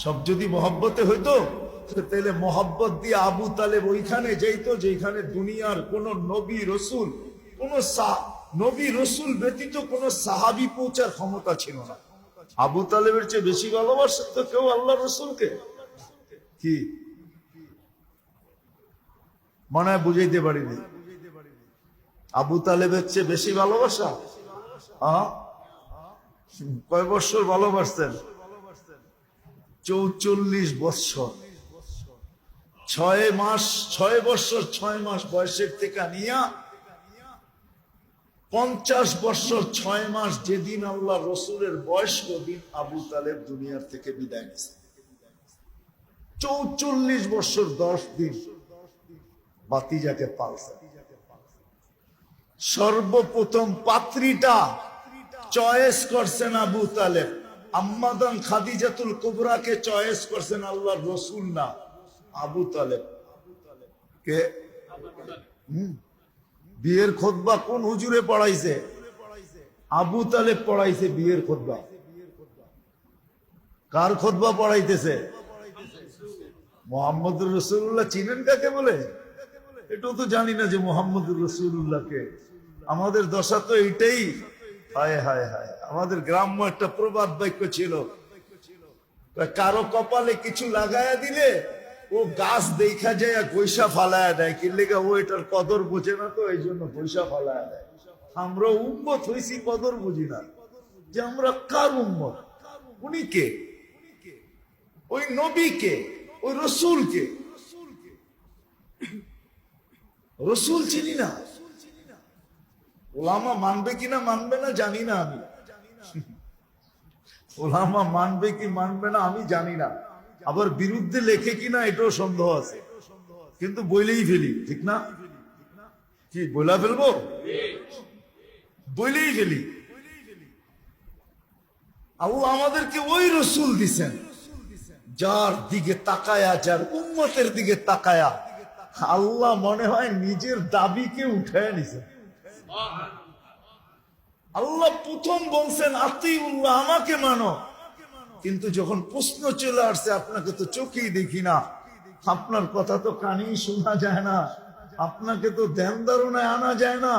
সব যদি মহব্বতে হইতো, তাহলে মহব্বত দিয়ে আবু তালেব ওইখানে যাইতো যেখানে দুনিয়ার কোন নবী রসুল, কোন নবী রসুল ব্যতীত কোন সাহাবি পৌঁছার ক্ষমতা ছিল না। আবু তালেবের চেয়ে বেশি ভালোবাসে তো কেউ আল্লাহ রসুলকে? কি? মনে হয় বুঝাইতে পারিনি। আবু তালেবের চেয়ে বেশি ভালোবাসা? কয় বছর ভালোবাসতেন? চৌচল্লিশ বৎসর। ছয় মাস, ছয় বছর ছয় মাস বয়সের থেকে নিয়া পঞ্চাশ বছর ছয় মাস যেদিন আল্লাহ রসুলের বয়স দিন আবু তালেব দুনিয়ার থেকে বিদায় নিছে। চৌচল্লিশ বছর দশ দিন বাতিজাকে পালছে। সর্বপ্রথম পাত্রীটা চয়েস করছেন আবু তালেব। আম্মাদান খাদিজাতুল কুবরাকে চয়েস করছেন আল্লাহ রসুল না আবু তালেব। কে। বিয়ের খোদবা কোন হুজুরে পড়াইছে? আবু তালেব পড়াইছে বিয়ের খোদবা। কার খোদবা পড়াইতেছে? মোহাম্মদুর রসুল্লাহ চিনেন কাকে বলে? এটাও তো জানি না যে মোহাম্মদুর রসুল্লাহকে আমাদের দশা তো এইটাই হায় হায় হায়। আমাদের গ্রাম্য একটা প্রবাদ বাক্য ছিল। কারও কপালে কিছু লাগায়া দিলে ও গাছ দেখা যায় গৈসা ফালায়া দেয়। কি লেগে ও এটার কদর বোঝে না তো, এই জন্য গৈসা ফালায়া দেয়। আমরা উম্মত হয়েছি কদর বুঝি না। যে আমরা কার উম্মত? উনি কে? ওই নবীকে ওই রসুলকে রসুল চিনি না। ওলামা মানবে কিনা মানবে না জানি না আমি। ওলামা মানবে কি মানবে না আমি জানি না। আবার বিরুদ্ধে লেখে কিনা এটাও সন্দেহ আছে। কিন্তু বইলেই ফেলি, ঠিক না? কি, বইলা ফেলব? বইলেই ফেলি। আল্লাহ আমাদেরকে ওই রসুল দিছেন, যার দিকে তাকায়া, যার উম্মতের দিকে তাকায়া। আল্লাহ মনে হয় নিজের দাবিকে উঠায় নিছেন। আল্লাহ প্রথম বলছেন, আতিউল্লাহ, আমাকে মানো। কিন্তু যখন প্রশ্ন চলে আসছে, আপনাকে তো চোখেই দেখি না। আপনার কথা তো কানেই শোনা যায় না। আপনাকে তো ধ্যান ধারণায় আনা যায় না।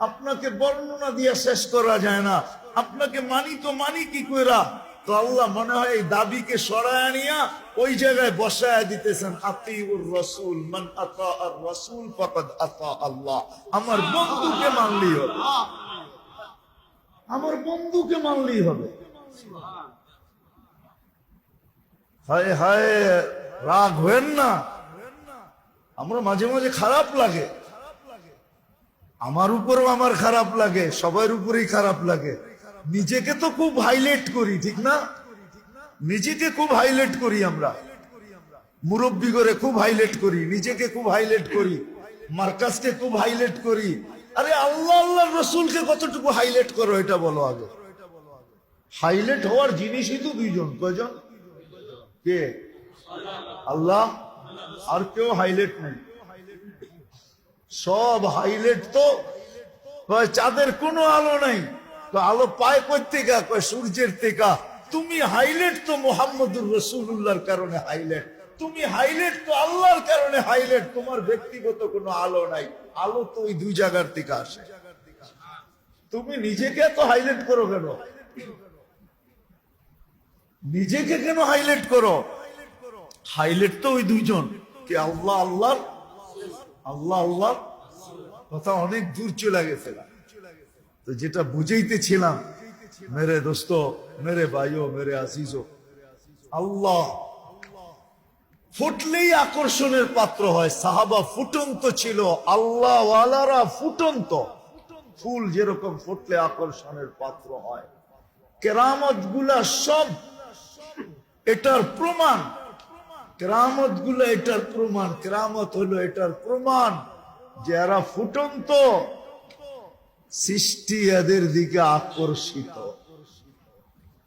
আপনাকে বর্ণনা দিয়ে শেষ করা যায় না। আপনাকে মানি তো মানি কি কইরা? তো আল্লাহ মনে হয় এই দাবিকে সরায় নিয়া ওই জায়গায় বসায় দিতেছেন, আতিউর রসুল, মান আতা আর রসুল ফাকাদ আতা আল্লাহ। আমার বন্ধুকে মানলেই হবে। আমার বন্ধুকে মানলেই হবে। হায় হায়, রাগ হয়েন না। আমরা মাঝে মাঝে খারাপ লাগে। আমার উপরেও আমার খারাপ লাগে, সবার উপরেই খারাপ লাগে। নিজেকে তো খুব হাইলাইট করি, ঠিক না? নিজেকে খুব হাইলাইট করি আমরা। মুরব্বী করে খুব হাইলাইট করি, নিজেকে খুব হাইলাইট করি মার্কাসকে খুব হাইলাইট করি। আরে আল্লাহ আল্লাহ রসুলকে কতটুকু হাইলাইট করো এটা বলো আগে। হাইলাইট হওয়ার জিনিসই তো দুইজন, কয়জন? কে? আল্লাহ, আর কেউ হাইলাইট নেই। সব হাইলাইট তো চাঁদের কোনো আলো নাই। তো আলো পায় কই কয় সূর্যের থেকে। তুমি হাইলাইট তো মোহাম্মদুর রসুল্লাহর কারণে হাইলাইট তুমি হাইলাইট তো আল্লাহর কারণে হাইলাইট তোমার ব্যক্তিগত কোনো আলো নাই। আলো তো ওই দুই জায়গার থেকে আসে। তুমি নিজেকে এত হাইলাইট করো কেন? নিজেকে কেন হাইলাইট করো? হাইলাইট তো ওই দুইজন। কি আল্লাহ আল্লাহ আল্লাহ আল্লাহ কথা অনেক দূর চলে গেছে। তো যেটা বুঝাইতেছিলাম মেরে দোস্ত, মেরে ভাইও, মেরে আজিজও। আল্লাহ। ফুটলেই আকর্ষণের পাত্র হয়। সাহাবা ফুটন্ত ছিল। আল্লাহ ওয়ালারা ফুটন্ত। ফুল যেরকম ফুটলে আকর্ষণের পাত্র হয়। কেরামতগুলা সব এটার প্রমাণ। কেরামত এটার প্রমাণ। কেরামত হলো এটার প্রমাণ যে এরা ফুটন্ত। সৃষ্টি এদের দিকে আকর্ষিত।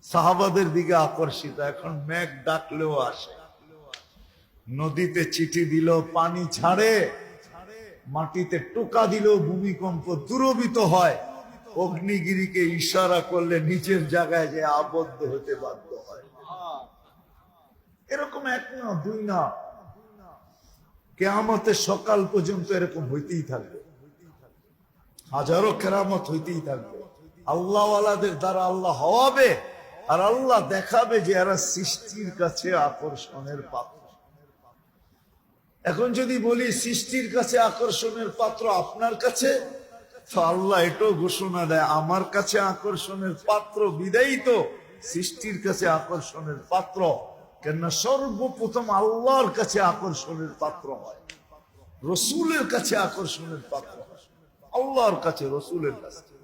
সাহাবাদের দিকে আকর্ষিত। এখন মেঘ ডাকলেও আসে। নদীতে চিঠি দিল পানি ছাড়ে। মাটিতে টোকা দিলেও ভূমিকম্প দূরবিত হয়। অগ্নিগিরিকে ইশারা করলে নিচের জায়গায় যে আবদ্ধ হতে বাধ্য হয়। এরকম এক না, দুই না। কেয়ামতের সকাল পর্যন্ত এরকম হইতেই থাকবে। হাজারো কেরামত হইতেই থাকবে। আল্লাহওয়ালাদের দ্বারা আল্লাহ হওয়াবে আর আল্লাহ দেখাবে যে এরা সৃষ্টির কাছে আকর্ষণের পাত্র। এখন যদি বলি সৃষ্টির কাছে আকর্ষণের পাত্র আপনার কাছে, তো আল্লাহ এটাও ঘোষণা দেয়, আমার কাছে আকর্ষণের পাত্র বিদায়ী তো, সৃষ্টির কাছে আকর্ষণের পাত্র। কেননা সর্বপ্রথম আল্লাহর কাছে আকর্ষণের পাত্র হয়, রসুলের কাছে আকর্ষণের পাত্র হয়। আল্লাহর কাছে রসুলের কাছে।